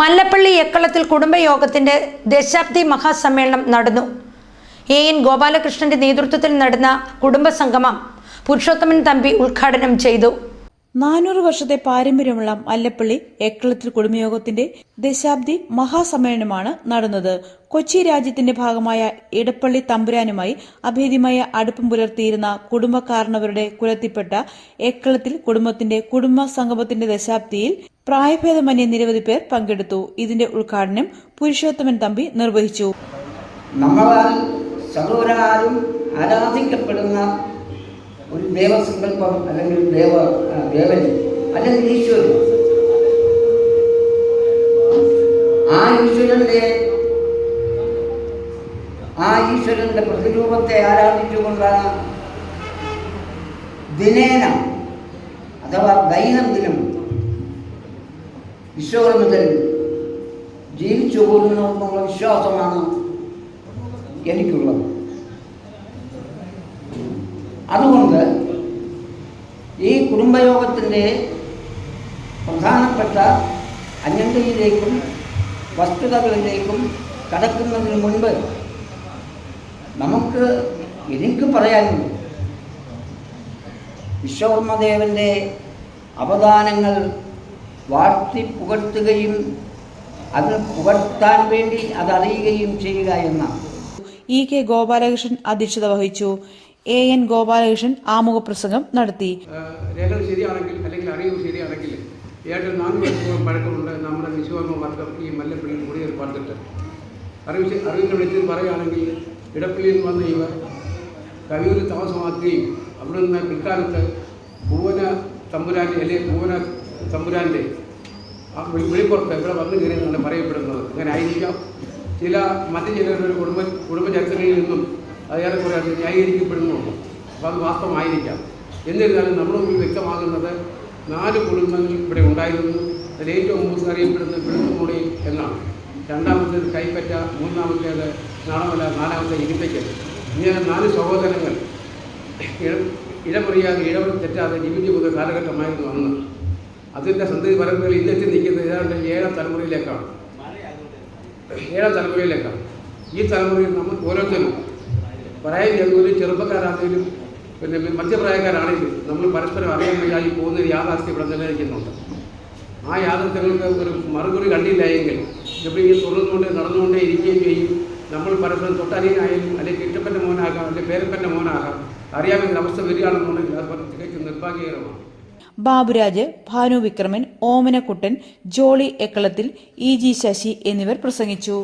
മല്ലപ്പള്ളി എക്കളത്തിൽ കുടുംബയോഗത്തിന്റെ ദശാബ്ദി മഹാസമ്മേളനം നടന്നു. എ. എൻ. ഗോപാലകൃഷ്ണന്റെ നേതൃത്വത്തിൽ നടന്ന കുടുംബസംഗമം പുരുഷോത്തമൻ തമ്പി ഉദ്ഘാടനം ചെയ്തു. നാനൂറ് വർഷത്തെ പാരമ്പര്യമുള്ള മല്ലപ്പള്ളി എക്കളത്തിൽ കുടുംബയോഗത്തിന്റെ ദശാബ്ദി മഹാസമ്മേളനമാണ് നടന്നത്. കൊച്ചി രാജ്യത്തിന്റെ ഭാഗമായ ഇടപ്പള്ളി തമ്പുരാനുമായി അഭേദ്യമായ അടുപ്പം പുലർത്തിയിരുന്ന കുടുംബക്കാരണവരുടെ കുലത്തിൽപ്പെട്ട എക്കളത്തിൽ കുടുംബത്തിന്റെ കുടുംബ സംഗമത്തിന്റെ ദശാബ്ദിയിൽ പ്രായഭേദമന്യേ നിരവധി പേർ പങ്കെടുത്തു. ഇതിന്റെ ഉദ്ഘാടനം പുരുഷോത്തമൻ തമ്പി നിർവഹിച്ചു. ആരാധിക്കപ്പെടുന്ന ദേവസങ്കല്പം അല്ലെങ്കിൽ ദേവ ദേവൻ അല്ലെങ്കിൽ ഈശ്വരൻ. ആ ഈശ്വരന്റെ ആ ഈശ്വരന്റെ പ്രതിരൂപത്തെ ആരാധിച്ചുകൊണ്ടാണ് ദിനേന അഥവാ ദൈനംദിനം വിശ്വകർമ്മത്തിൽ ജീവിച്ചു പോകുന്നു എന്നുള്ള വിശ്വാസമാണ് എനിക്കുള്ളത്. അതുകൊണ്ട് ഈ കുടുംബയോഗത്തിന്റെ പ്രധാനപ്പെട്ട അജണ്ടയിലേക്കും വസ്തുതകളിലേക്കും കടക്കുന്നതിന് മുൻപ് നമുക്ക് എനിക്ക് പറയാനുണ്ട് വിശ്വകർമ്മദേവന്റെ അവദാനങ്ങൾ വാഴ്ത്തി പുകഴ്ത്തുകയും അത് പുകഴ്ത്താൻ വേണ്ടി അതറിയുകയും ചെയ്യുക എന്നാണ്. ഇ കെ ഗോപാലകൃഷ്ണൻ അധ്യക്ഷത വഹിച്ചു. എ എൻ ഗോപാലകൃഷ്ണൻ ആമുഖപ്രസംഗം നടത്തി. രേഖകൾ ശരിയാണെങ്കിൽ അല്ലെങ്കിൽ അറിവ് ശരിയാണെങ്കിൽ ഏട്ടൻ നാല് വർഷത്തോളം പഴക്കമുണ്ട്. നമ്മുടെ വിശ്വകർമ്മ വർഗം ഈ മല്ലപ്പള്ളിയിൽ കുടിയേറി പറഞ്ഞിട്ട് അറിവ് അറിവിന്റെ വെളിച്ചത്തിൽ പറയുകയാണെങ്കിൽ ഇടപ്പള്ളിയിൽ വന്ന ഇവർ കവിയൂരിൽ താമസമാക്കുകയും അവിടെ നിന്ന് പിൽക്കാലത്ത് പൂവന തമ്പുരാന്റെ അല്ലെങ്കിൽ പൂവന തമ്പുരാന്റെ വെളിപ്പുറത്ത് ഇവിടെ വന്നു കയറിയെന്നാണ് പറയപ്പെടുന്നത്. അങ്ങനെ ആയിരിക്കാം ചില മറ്റു ചിലരുടെ കുടുംബ കുടുംബചരിത്രങ്ങളിൽ നിന്നും അത് ഏറെക്കുറെ അത് ന്യായീകരിക്കപ്പെടുന്നുള്ളൂ അപ്പോൾ അത് വാസ്തവമായിരിക്കാം. എന്നിരുന്നാലും നമ്മുടെ മുമ്പിൽ വ്യക്തമാകുന്നത് നാല് കുടുംബങ്ങൾ ഇവിടെ ഉണ്ടായിരുന്നു. അതിൽ ഏറ്റവും മൂന്ന് അറിയപ്പെടുന്നത് വെളുത്തുമുടി എന്നാണ്. രണ്ടാമത്തേത് കൈപ്പറ്റ മൂന്നാമത്തേത് നാണമല നാലാമത്തെ ഇരുത്തയ്ക്കൽ ഇങ്ങനെ നാല് സഹോദരങ്ങൾ ഇടമുറിയാതെ ഇടം തെറ്റാതെ ജീവിച്ചു പോകുന്ന കാലഘട്ടമായിരുന്നു അന്ന്. അതിന്റെ സന്ധി പരമ്പരകൾ ഇന്നെത്തി നിൽക്കുന്നത് ഏതാണ്ട് ഏഴാം തലമുറയിലേക്കാണ്. ഏഴാം തലമുറയിലേക്കാണ്. ഈ തലമുറയിൽ നമ്മൾ ഓരോരുത്തരും പ്രായം ഒരു ചെറുപ്പക്കാരാണെങ്കിലും പിന്നെ മധ്യപ്രായക്കാരാണെങ്കിലും നമ്മൾ പരസ്പരം അറിയാൻ വയ്യായി പോകുന്ന യാഥാർത്ഥ്യം ഇവിടെ നിലനിൽക്കുന്നുണ്ട്. ആ യാഥാർത്ഥ്യങ്ങൾക്ക് ഒരു മറുപടി കണ്ടില്ല എങ്കിൽ ഈ തുറന്നുകൊണ്ട് നടന്നുകൊണ്ടേ ഇരിക്കുകയും ചെയ്യും. നമ്മൾ പരസ്പരം തൊട്ടനിയനായാലും അല്ലെങ്കിൽ ഇഷ്ടപ്പെട്ട മോനാകാം അല്ലെങ്കിൽ പേരപ്പന്റെ മോനാകാം അറിയാമെങ്കിൽ അവസ്ഥ വരികയാണെന്നുണ്ടെങ്കിൽ അത് തികച്ചും നിർഭാഗ്യകരമാണ്. ബാബുരാജ് ഭാനു വിക്രമൻ ഓമനക്കുട്ടൻ ജോളി എക്കളത്തിൽ ഇ ജി ശശി എന്നിവർ പ്രസംഗിച്ചു.